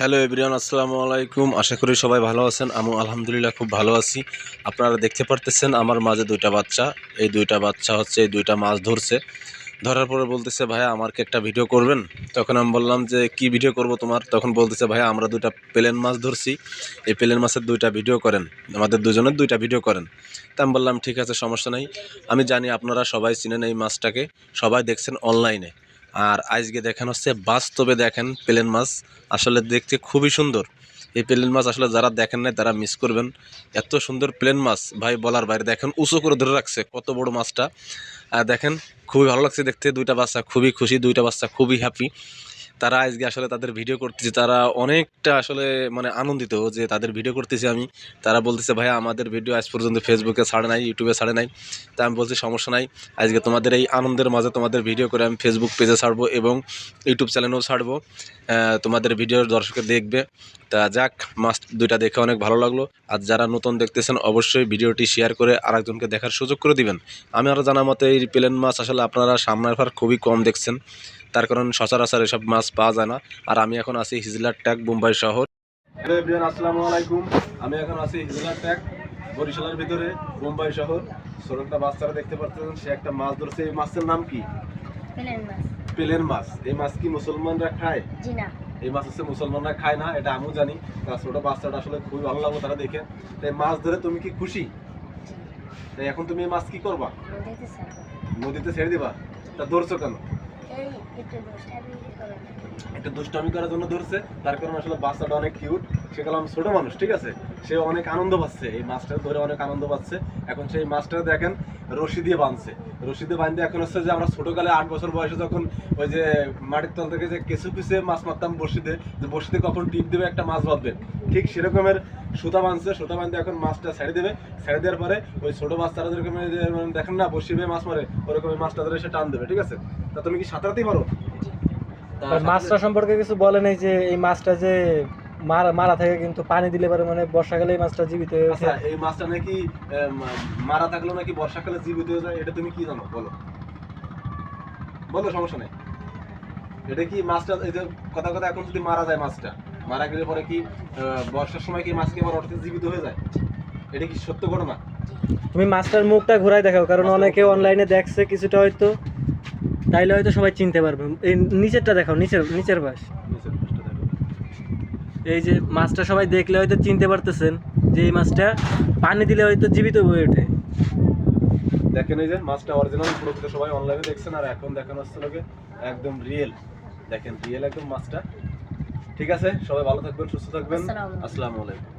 Hello everyone, আসসালামু আলাইকুম। আশা করি সবাই ভালো আছেন। আমি আলহামদুলিল্লাহ খুব ভালো আছি। আপনারা দেখতে পারতেছেন আমার মাঝে দুইটা বাচ্চা। এই দুইটা বাচ্চা হচ্ছে, এই দুইটা মাছ ধরছে। ধরার পরে বলতেছে, ভাইয়া আমাকে একটা ভিডিও করবেন? তখন আমি বললাম যে, কি ভিডিও করব তোমার? তখন বলতেছে, ভাইয়া, আমরা দুইটা প্লেন মাছ ধরছি। এই প্লেন মাছের দুইটা ভিডিও করেন। আমাদের দুজনের দুইটা ভিডিও করেন। তা আমি বললাম, ঠিক আছে, সমস্যা নাই। আমি জানি আপনারা সবাই চিনেন এই মাছটাকে। সবাই দেখছেন অনলাইনে। আর আজকে দেখেন হচ্ছে বাস্তবে দেখেন প্লেন মাছ। আসলে দেখতে খুবই সুন্দর। এই প্লেন মাছ আসলে যারা দেখেন নাই, তারা মিস করবেন। এত সুন্দর প্লেন মাছ। ভাই, বলার বাইরে দেখেন, উঁচু করে ধরে রাখছে কত বড় মাছটা। আর দেখেন, খুবই ভালো লাগছে দেখতে। দুইটা বাচ্চা খুবই খুশি, দুইটা বাচ্চা খুবই হ্যাপি তারা আজকে আসলে তাদের ভিডিও করতেছে, তারা অনেকটা আসলে মানে আনন্দিত যে তাদের ভিডিও করতেছি আমি। তারা বলতেছে, ভাইয়া, আমাদের ভিডিও আজ পর্যন্ত ফেসবুকে ছাড়ে নাই ইউটিউবে ছাড়ে নাই। তা আমি বলছি, সমস্যা নাই। আজকে তোমাদের এই আনন্দের মাঝে তোমাদের ভিডিও করে আমি ফেসবুক পেজে ছাড়বো এবং ইউটিউব চ্যানেলেও ছাড়বো। তোমাদের ভিডিও দর্শকে দেখবে। তা যাক মাস্ট দুইটা দেখে অনেক ভালো লাগল। আর যারা নতুন দেখতেছেন, অবশ্যই ভিডিওটি শেয়ার করে আরেকজনকে দেখার সুযোগ করে দিবেন। আমি আরও জানা মতে এই প্লেন মাছ আসলে আপনারা সামনের ভার খুবই কম দেখছেন। তার কারণ সচরাচর এসব মাছ পাওয়া যায় না। আর আমি এখন আছি হিজলার ট্যাগ মুম্বাই শহর। আসসালামু আলাইকুম। আমি এখন আছি হিজলার ট্যাগ বরিশালের ভিতরে মুম্বাই শহর। ছোট একটা বাচ্চারা দেখতে পাচ্ছেন সে একটা মাছ ধরছে। এই মাছের নাম কি? প্লেন মাছ। এই মাছ কি মুসলমানরা খায়? এই মাছ হচ্ছে মুসলমানরা খায় না এটা আমিও জানি। তা ছোট বাচ্চাটা আসলে খুবই ভালো লাগল তারা দেখে। তাই মাছ ধরে তুমি কি খুশি? তাই এখন তুমি এই মাছ কি করবা? নদীতে ছেড়ে দিবা? তা ধরছো কেন? একটু দুষ্টামি করার জন্য ধরছে, তার কারণ আসলে বাচ্চাটা অনেক কিউট সে কারণ ছোট মানুষ, ঠিক আছে? সে অনেক আনন্দ পাচ্ছে, এই মাছটা ধরে অনেক আনন্দ পাচ্ছে। এখন সেই মাছটা দেখেন, রশি দিয়ে বাঁধছে। রশি দিয়ে বাঁধতে এখন হচ্ছে যে আমরা ছোটকালে আট বছর বয়সে যখন ওই যে মাটির তল থেকে যে কেঁচু পিছে মাছ মারতাম বসিতে, যে বসিতে কখন টিপ দেবে একটা মাছ বাঁধবে। ঠিক সেরকমের সুতা বাঁধছে, সুতা বাঁধতে এখন মাছটা ছেড়ে দেবে। ছেড়ে দেওয়ার পরে ওই ছোট বাচ্চারা যেরকম এই যে মানে দেখেন না, বসিবে মাছ মারে ওরকম মাছটা ধরে সে টান দেবে, ঠিক আছে? তা তুমি কি সাঁতরাতেই পারো? মাছটা সম্পর্কে কিছু বলে নাই যে এই মাছটা যে মারা মারা থাকে কিন্তু পানি দিলে পারে মানে বর্ষাকালে এই মাছটা জীবিত হয়ে আচ্ছা এই মাছটা নাকি মারা থাকলেও নাকি বর্ষাকালে জীবিত হয়ে যায়? এটা তুমি কি জানো? বলো। বলো সমস্যা নেই। এটা কি মাছটা এই যে কথা কথা এখন যদি মারা যায় মাছটা মারা গেলে পরে কি আহ, বর্ষার সময় কি মাছ কি আবার হঠাৎ জীবিত হয়ে যায়? এটা কি সত্য ঘটনা? তুমি মাছটার মুখটা ঘুরাই দেখাও কারণ অনেকে অনলাইনে দেখছে কিছুটা হয়তো। তাইলে হয়তো সবাই চিনতে পারবে। এই নিচেরটা দেখাও নিচের নিচের পাশ। এই যে মাছটা সবাই দেখলে হয়তো চিনতে পারতেছেন যে এই মাছটা পানি দিলে হয়তো জীবিত হয়ে ওঠে। দেখেন এই যে মাছটা অরিজিনাল প্রকৃত সবাই অনলাইনে দেখছেন আর এখন দেখানো হচ্ছে লোকে একদম রিয়েল দেখেন রিয়েল একদম মাছটা। ঠিক আছে? সবাই ভালো থাকবেন সুস্থ থাকবেন। আসসালামু আলাইকুম।